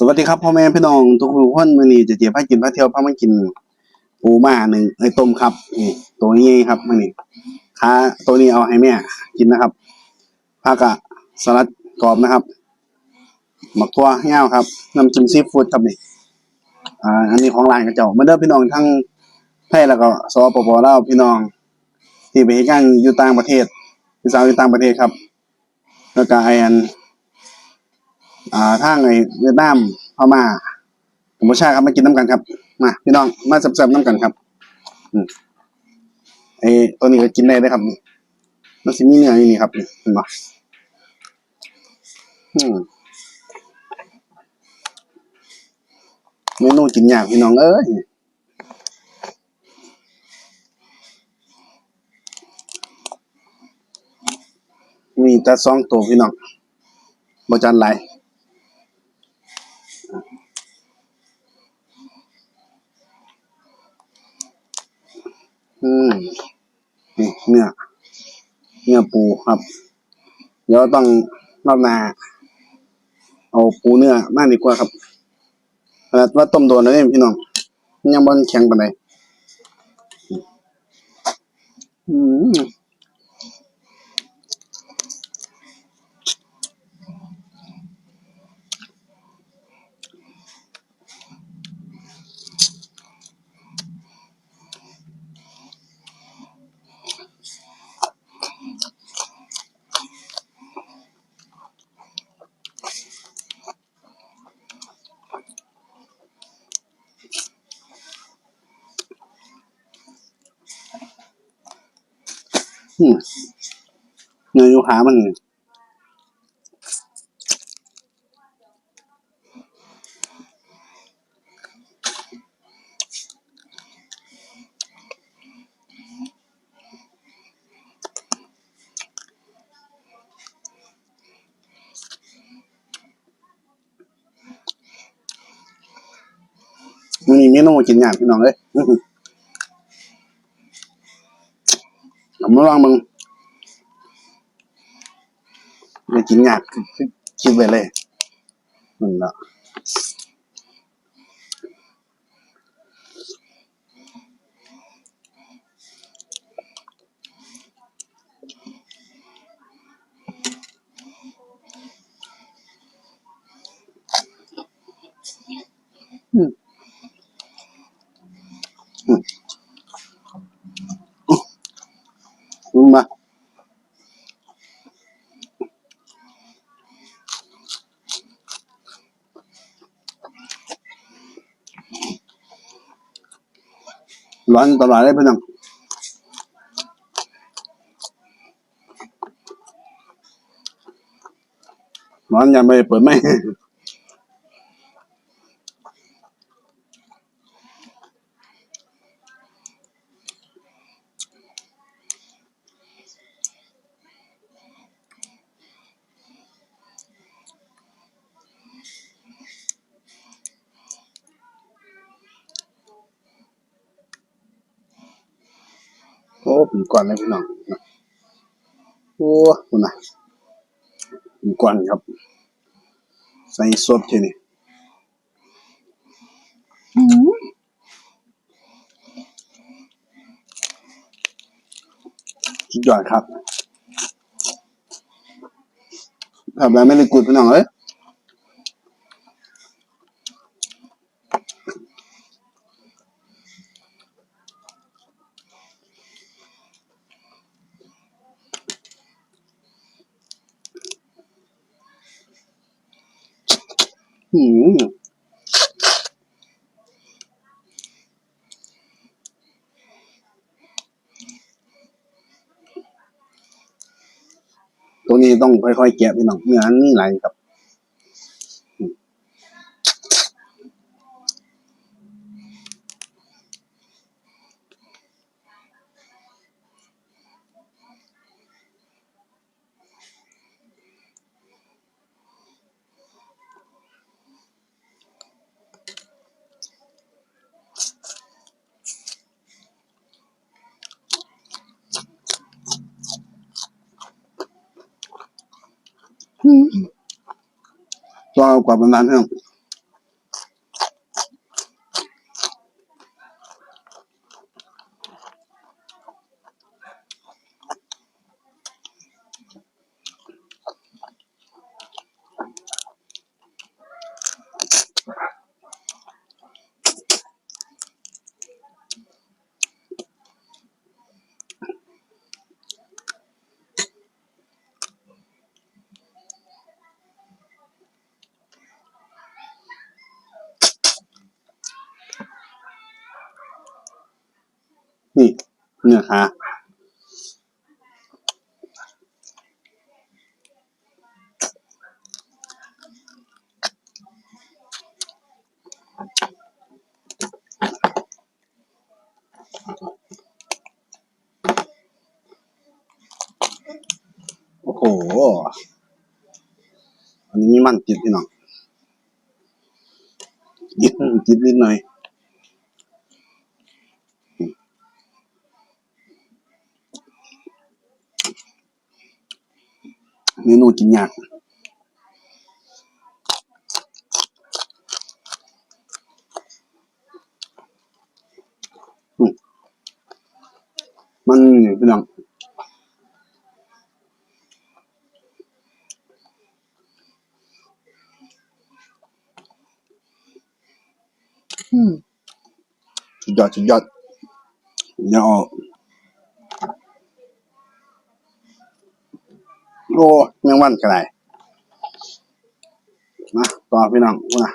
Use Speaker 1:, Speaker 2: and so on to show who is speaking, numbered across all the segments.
Speaker 1: สวัสดีครับพ่อแม่พี่น้องทุกคนมือนี้จะเจียบกินพาเที่ยวพามากินปูมาหนึ่งไอ้ต้มครับนี่ตัวนี้ครับมือนี้ค้าตัวนี้เอาให้แม่กินนะครับผักกะสลัดกรอบนะครับหมักทั่วเงาวครับน้ำจิ้มซีฟู้ดครับนี่อ่าอันนี้ของร้านกระเจ้ามาเด้อพี่น้องทั้งไทยแล้วก็สปปลาวพี่น้อง ที่ไปเฮ็ดงานอยู่ต่างประเทศพี่สาวอยู่ต่างประเทศครับ แล้วก็ไอ้อัน อ่าทางไอเวียดนามพม่ากัมพูชาครับมากินน้ำกันครับมาพี่น้องมาแซ่บๆน้ำกันครับอืมไอตัวนี้ก็กินได้เลยครับนี่มันสิมีเนื้ออยู่นี่ครับนี่เห็นบ่อืมเมนูกินยากพี่น้องเอ้ยมีแต่สองตัวพี่น้องบ่จันหลาย อืมนี่เนื้อเนื้อปู ครับ เดี๋ยวต้องรอบหน้าเอาปูเนื้อมากดีกว่าครับขนาดว่าต้มโดนแล้วเนี่ยพี่น้องยังบอลแข็งปานใดอืมอืม เนื้อยูขามันมีเมนูกินยากพี่น้องเอ้ยอื้อหือเอา มาลองมึงมันกินยากคือคือคิดไปเลยมันละ ร้อนตลอดเลยพี่น้องร้อนยังไม่เปิดไม่ โอ้เป็นก้อนเลยพี่น้องโอ้คุณนะเป็นก้อนครับ ใส่สดทีนี่สุดยอดครับทำแล้วไม่ได้กูดพี่น้องเอ้ย อืมตัวนี้ต้องค่อยๆแกะพี่น้องเนื้อนนี่ไหลครับ ก็เอากว่าประมาณเท่า นี่ เนื้อขาโอ้โห อันนี้มีมันติดพี่น้องติดติดนิดหน่อย เมนูกินยากอืมมันนี่พี่น้องอืมสุดยอดสุดยอดเดี๋ยวเอา โอ้แมงวันกันไรมาต่อพี่น้องนะ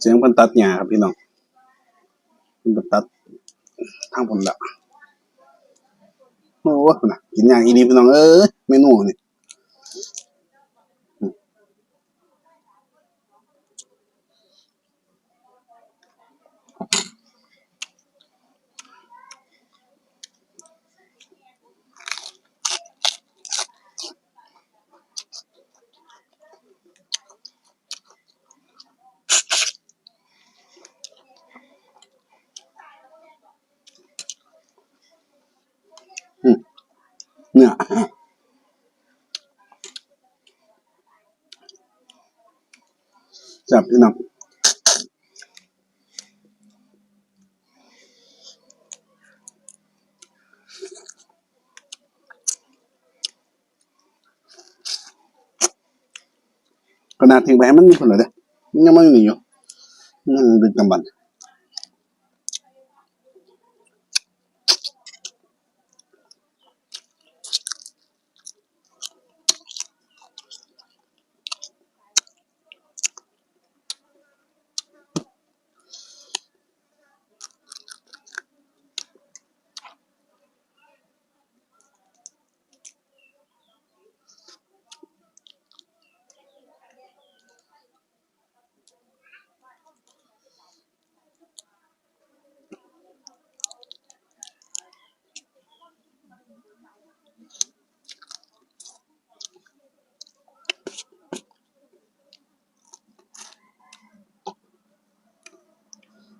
Speaker 1: เสียงเพันตัดหญ้าครับพี่น้องเพิ่นตัดทางผมละโอ้โหนะกินอย่างอีดีพี่น้องเอ้ยเมนูนี่ เนี่ยจับพี่น้องขนาดทิ้งไปให้มันมีผลเลยเด้มันยังไม่มีอยู่ยังดึกดำบรรพ์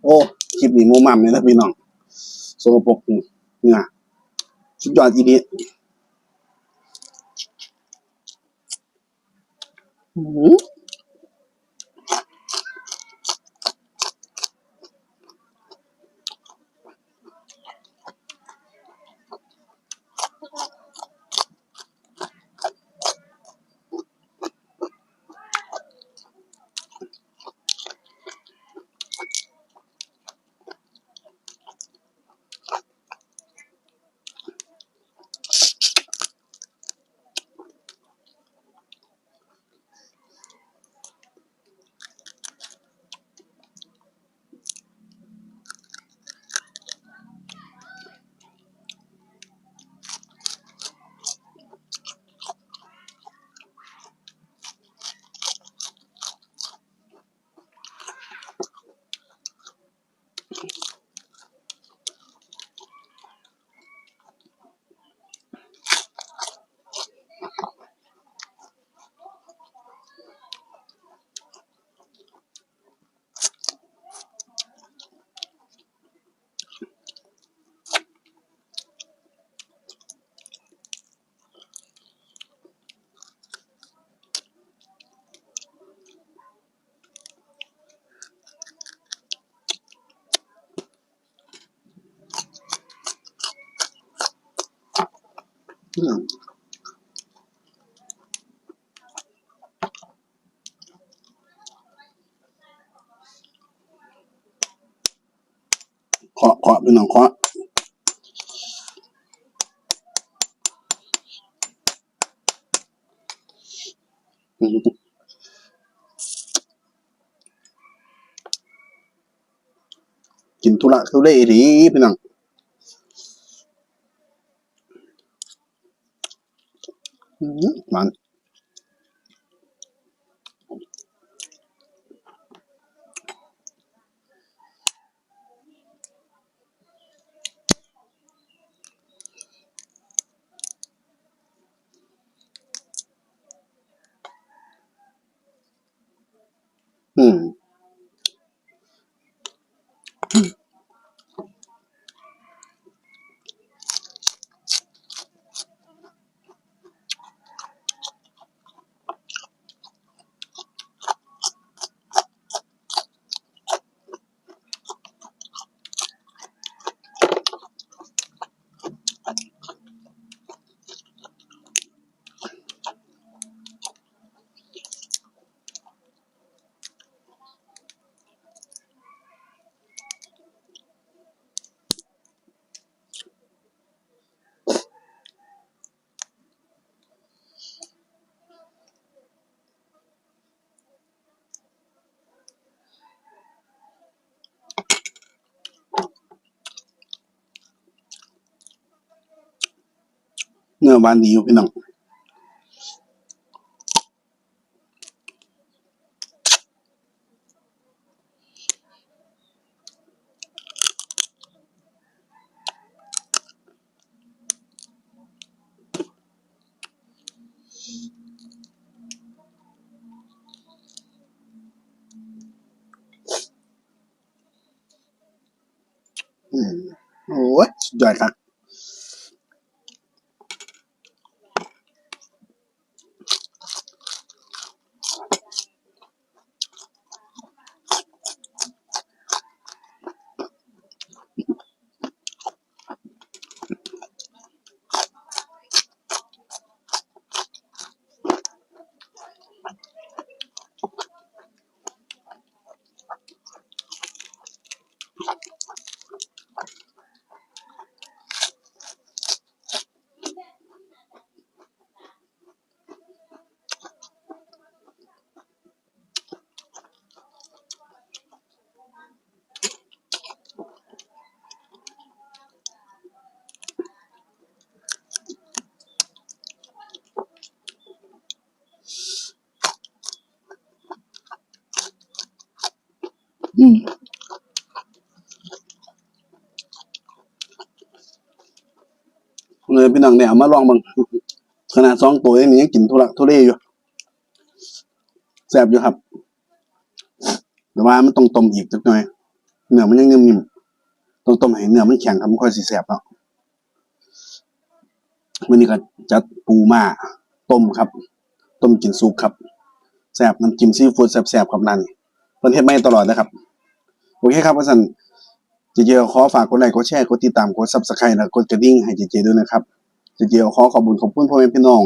Speaker 1: โอ้ คลิป นี้หมูมัมเลยนะพี่น้องโซปรกเนี่ยสุดยอดอีดีอื้ พี่น้องเคาะอืมกินทุระทุเรศดีพี่น้องมหวาน อืม เนื้อหวานดีอยู่พี่น้องอืมโอ้ยสุดยอดครับ เลยพี่น้องเนี่ยเอามาลองบังขนาดสองตัวนี้ยังกินทุระทุเรศอยู่แซ่บอยู่ครับ แต่ว่ามันต้องต้มอีกจักหน่อยเนื้อมันยังนิ่มๆต้องต้มให้เนื้อมันแข็งครับมันค่อยสิแซ่บเนาะวันนี้ก็จัดปูมาต้มครับ ต้มกินซุปครับแซ่บน้ำจิ้มซีฟู้ดแซ่บๆครับร้านนี้เพิ่นเฮ็ดมาให้ตลอดนะครับโอเคครับว่าซั่นเจเจขอฝากกดไลค์กดแชร์กดติดตามกด Subscribe และกดกระดิ่งให้เจเจด้วยนะครับ เจเจขอขอบคุณขอบคุณพ่อแม่พี่น้อง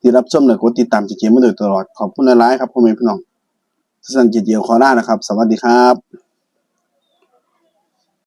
Speaker 1: ที่รับชมและกดติดตามเจเจมาโดยตลอดขอบคุณหลายๆครับพ่อแม่พี่น้องท่านเจเจขอลานะครับ สวัสดีครับ